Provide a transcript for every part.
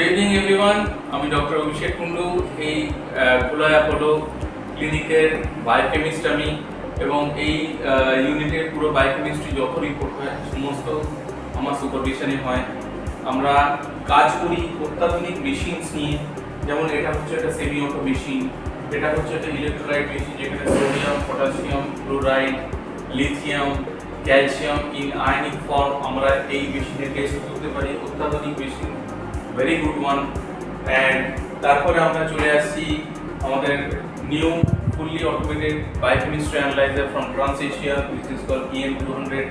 Good evening everyone আমি doctor Abhishek Kundu এই কুলা অ্যাপোলো ক্লিনিকের বায়োকেমিস্ট আমি এবং এই ইউনিটের পুরো বায়োকেমিস্ট্রি যত রিপোর্ট হয়, সমস্ত আমার সুপারভিশনে হয়। আমরা কাজ করি অত্যাধুনিক মেশিনস নিয়ে, যেমন এটা হচ্ছে একটা সেমি অটো মেশিন এটা হচ্ছে একটা ইলেকট্রোলাইট মেশিন যেখানে sodium potassium chloride lithium calcium in ionic form আমরা এই মেশিনে টেস্ট করতে পারি, অত্যাধুনিক machine very good one and তারপরে আমরা চলে আসছি আমাদের new fully automated biochemistry analyser from trans Asia which is call EM two hundred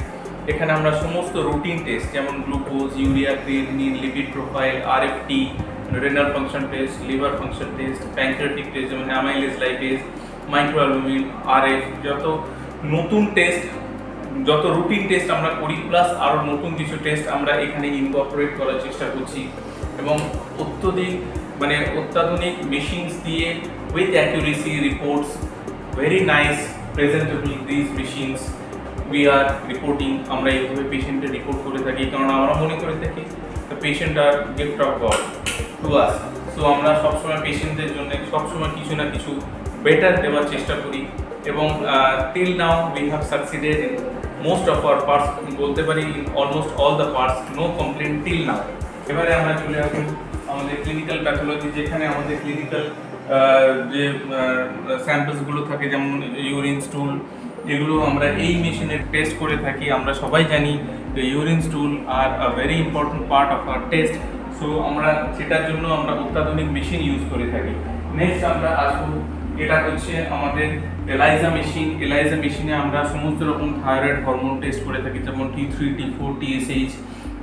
এখানে আমরা সমস্ত রুটিন টেস্ট যেমন glucose urea creatinine lipid profile RFT renal function test liver function test pancreatic test যেমন অ্যামাইলেজ লাইপেজ মাইক্রোঅ্যালবুমিন আরএফ যত নতুন test যত routine test আমরা করি প্লাস আরও নতুন কিছু টেস্ট আমরা এখানে ইনকর্পোরেট করার চেষ্টা করছি। এবং অত্যধিক মানে অত্যাধুনিক মেশিনস দিয়ে with accuracy reports very nice presentable this machines we are reporting আমরা এইভাবে পেশেন্টের রিপোর্ট করে থাকি। কারণ আমরা মনে করে থাকি the patient are gift of God to us so আমরা সবসময় পেশেন্টদের জন্য সবসময় কিছু না কিছু বেটার দেওয়ার চেষ্টা করি। এবং till now we have succeeded in most of our parts বলতে পারি almost all the parts no complain till now এবারে আমরা চলে আসুন আমাদের ক্লিনিক্যাল প্যাথোলজি যেখানে আমাদের ক্লিনিক্যাল যে স্যাম্পলসগুলো থাকে, যেমন ইউরিন স্টুল এগুলো আমরা এই মেশিনে টেস্ট করে থাকি। আমরা সবাই জানি যে urine stool are a very important part of our test so আমরা সেটার জন্য আমরা অত্যাধুনিক মেশিন ইউজ করে থাকি। নেক্সট আমরা আসব, এটা হচ্ছে আমাদের এলাইজা মেশিন এলাইজা মেশিনে আমরা সমস্ত রকম থাইরয়েড হরমোন টেস্ট করে থাকি, যেমন T three T four T TSH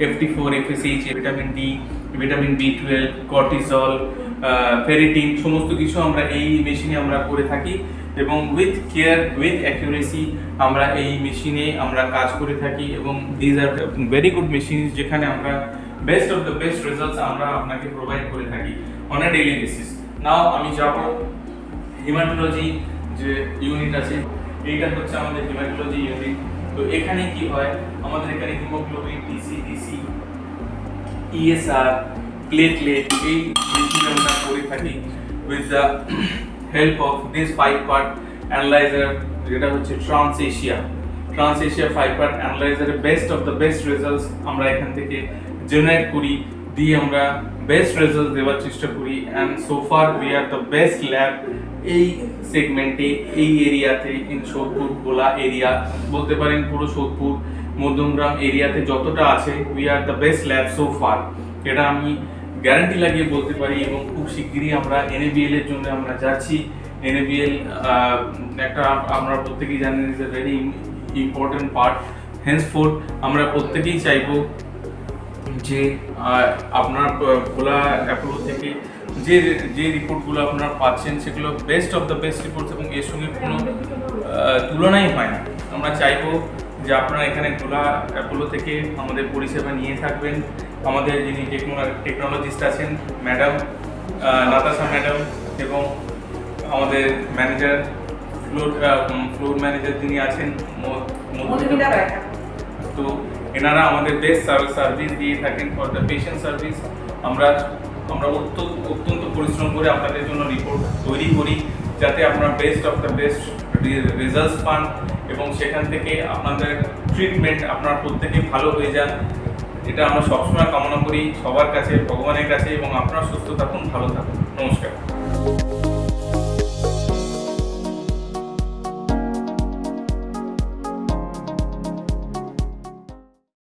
FT four FSH vitamin D vitamin B twelve cortisol ferritin সমস্ত কিছু আমরা এই মেশিনে আমরা করে থাকি এবং উইথ কেয়ার উইথ অ্যাকিউরেসি আমরা এই মেশিনে আমরা কাজ করে থাকি এবং these are very good machine যেখানে আমরা best of the best results আমরা আপনাকে প্রোভাইড করে থাকি on a daily basis now আমি যাব হিমাটোলজি যে ইউনিট আছে, এইটা হচ্ছে আমাদের হিমাটোলজি ইউনিট তো এখানে কি হয়? আমাদের এখানে haemoglobin TC TC ESR platelet এই মেশিন আমরা করে থাকি with the help of this five part analyser যেটা হচ্ছে trans Asia trans Asia five part অ্যানালাইজারের best of the best results আমরা এখান থেকে জেনারেট করি, দিয়ে আমরা বেস্ট রেজাল্ট দেওয়ার চেষ্টা করি and so far we are the best lab এই সেগমেন্টে এই এরিয়াতে সোদপুর, গোলা এরিয়া বলতে পারেন পুরো সোদপুর, মধ্যমগ্রাম এরিয়াতে যতটা আছে we are the best lab so far এটা আমি গ্যারান্টি লাগিয়ে বলতে পারি এবং খুব শিগগিরই আমরা এনএবিএল এর জন্য আমরা যাচ্ছি। এনএবিএল একটা আমরা প্রত্যেকেই জানেন is a very important part henceforth আমরা প্রত্যেকেই চাইব যে আপনার খোলা অ্যাপোলো থেকে যে যে রিপোর্টগুলো আপনারা পাচ্ছেন, সেগুলো best of the best reports এবং এর সঙ্গে কোনো তুলনাই হয় না। আমরা চাইব যে আপনারা এখানে ভোলা অ্যাপোলো থেকে আমাদের পরিষেবা নিয়ে থাকবেন। আমাদের যিনি টেকনোলজিস্ট আছেন ম্যাডাম নাতাশা ম্যাডাম এবং আমাদের ম্যানেজার ফ্লোর ফ্লোর ম্যানেজার যিনি আছেন তো এনারা আমাদের বেস্ট সার্ভিস দিয়ে থাকেন ফর দ্য পেশেন্ট সার্ভিস আমরা আমরা অত্যন্ত অত্যন্ত পরিশ্রম করে আপনাদের জন্য রিপোর্ট তৈরি করি, যাতে আপনারা best of the best results পান এবং সেখান থেকে আপনাদের ট্রিটমেন্ট আপনার প্রত্যেকেই ভালো হয়ে যান এটা আমরা সবসময় কামনা করি। সবার কাছে, ভগবানের কাছে এবং আপনারা সুস্থ থাকুন, ভালো থাকুন। নমস্কার।